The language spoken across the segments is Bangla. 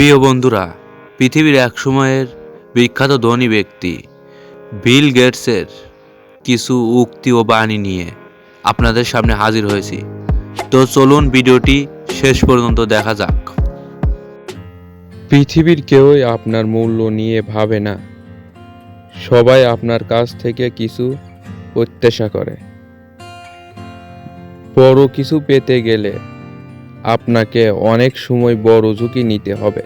প্রিয় বন্ধুরা, পৃথিবীর এক সময়ের বিখ্যাত ধনী ব্যক্তি বিল গেটসের কিছু উক্তি ও বাণী নিয়ে আপনাদের সামনে হাজির হয়েছি। তো চলুন ভিডিওটি শেষ পর্যন্ত দেখা যাক। পৃথিবীর কেউই আপনার মূল্য নিয়ে ভাবে না। সবাই আপনার কাছ থেকে কিছু প্রত্যাশা করে। বড় কিছু পেতে গেলে আপনাকে অনেক সময় বড় ঝুঁকি নিতে হবে।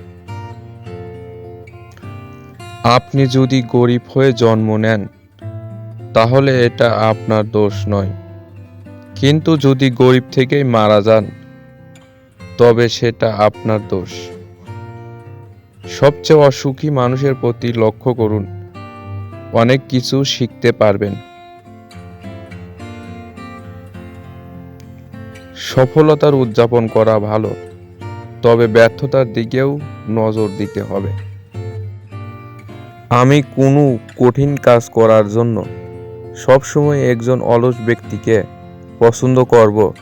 আপনি যদি গরিব হয়ে জন্ম নেন, তাহলে এটা আপনার দোষ নয়। কিন্তু যদি গরিব থেকেই মারা যান, তবে সেটা আপনার দোষ। সবচেয়ে অসুখী মানুষের প্রতি লক্ষ্য করুন, অনেক কিছু শিখতে পারবেন। সফলতার উদযাপন করা ভালো, তবে ব্যর্থতার দিকেও নজর দিতে হবে। আমি কোনো কঠিন কাজ করার জন্য সবসময় একজন অলস ব্যক্তিকে পছন্দ করব,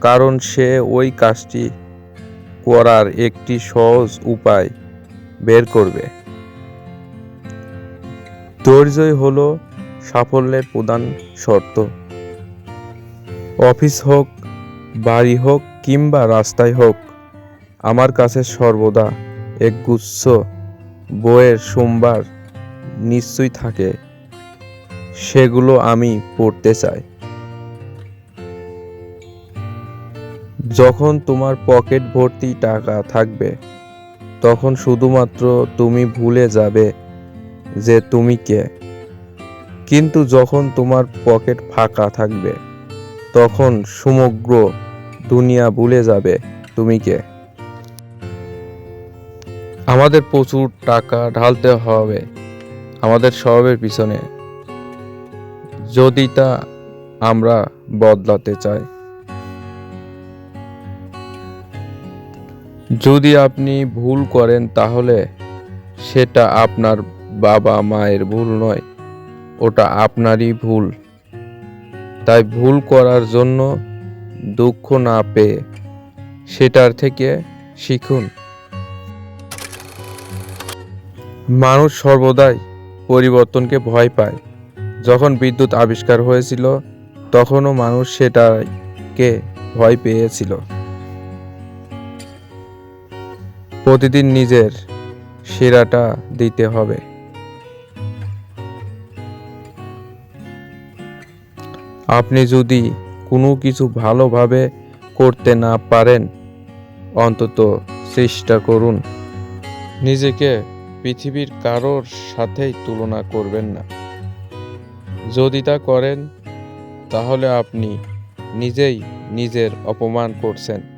কারণ সে ওই কাজটি করার একটি সহজ উপায় বের করবে। ধৈর্যই হলো সাফল্যের প্রধান শর্ত। অফিস হোক বাড়ি হোক কিংবা রাস্তায় হোক, আমার কাছে সর্বদা এক গুচ্ছ বইয়ের সোমবার নিশ্চয়ই থাকে। সেগুলো আমি পড়তে চাই। যখন তোমার পকেট ভর্তি টাকা থাকবে, তখন শুধুমাত্র তুমি ভুলে যাবে যে তুমি কে। কিন্তু যখন তোমার পকেট ফাঁকা থাকবে, তখন সমগ্র দুনিয়া ভুলে যাবে। তুমি কে? আমাদের প্রচুর টাকা ঢালতে হবে। আমাদের স্বভাবের পিছনে। যদি তা আমরা বদলাতে চাই। যদি আপনি ভুল করেন তাহলে সেটা আপনার বাবা মায়ের ভুল নয়, ওটা আপনারই ভুল। তাই ভুল করার জন্য দুঃখ না পেয়ে সেটার থেকে শিখুন। মানুষ সর্বদাই পরিবর্তনকে ভয় পায়। যখন বিদ্যুৎ আবিষ্কার হয়েছিল, তখনও মানুষ সেটাকে ভয় পেয়েছিল। প্রতিদিন নিজের সেরাটা দিতে হবে। আপনি যদি কোনো কিছু ভালোভাবে করতে না পারেন, অন্তত চেষ্টা করুন। নিজেকে পৃথিবীর কারোর সাথেই তুলনা করবেন না। যদি তা করেন, তাহলে আপনি নিজেই নিজের অপমান করছেন।